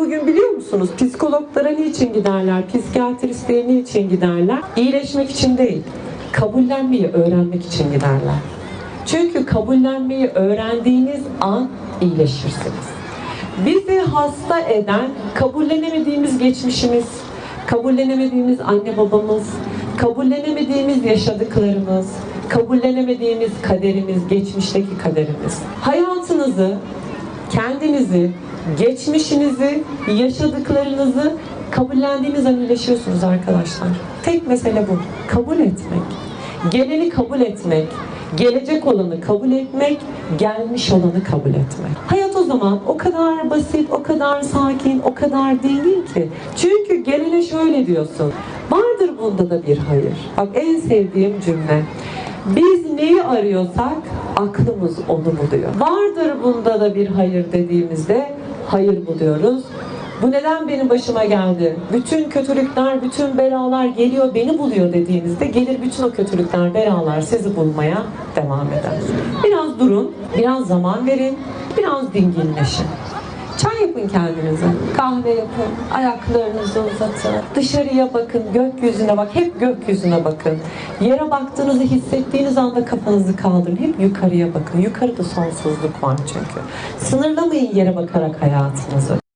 bugün biliyor musunuz psikologlara niçin giderler, psikiyatristlere niçin giderler? İyileşmek için değil, kabullenmeyi öğrenmek için giderler. Çünkü kabullenmeyi öğrendiğiniz an iyileşirsiniz. Bizi hasta eden kabullenemediğimiz geçmişimiz, kabullenemediğimiz anne babamız, kabullenemediğimiz yaşadıklarımız, kabullenemediğimiz kaderimiz, geçmişteki kaderimiz. Hayatınızı, kendinizi, geçmişinizi, yaşadıklarınızı kabullendiğiniz an iyileşiyorsunuz arkadaşlar. Tek mesele bu. Kabul etmek. Geleni kabul etmek. Gelecek olanı kabul etmek, gelmiş olanı kabul etmek. Hayat o zaman o kadar basit, o kadar sakin, o kadar dingin ki. Çünkü gelene şöyle diyorsun. Vardır bunda da bir hayır. Bak en sevdiğim cümle. Biz neyi arıyorsak aklımız onu buluyor. Vardır bunda da bir hayır dediğimizde hayır buluyoruz. Bu neden benim başıma geldi? Bütün kötülükler, bütün belalar geliyor, beni buluyor dediğinizde gelir bütün o kötülükler, belalar sizi bulmaya devam eder. Biraz durun, biraz zaman verin, biraz dinginleşin. Çay yapın kendinize, kahve yapın, ayaklarınızı uzatın, dışarıya bakın, gökyüzüne bak, hep gökyüzüne bakın. Yere baktığınızı hissettiğiniz anda kafanızı kaldırın, hep yukarıya bakın. Yukarıda sonsuzluk var çünkü. Sınırlamayın yere bakarak hayatınızı.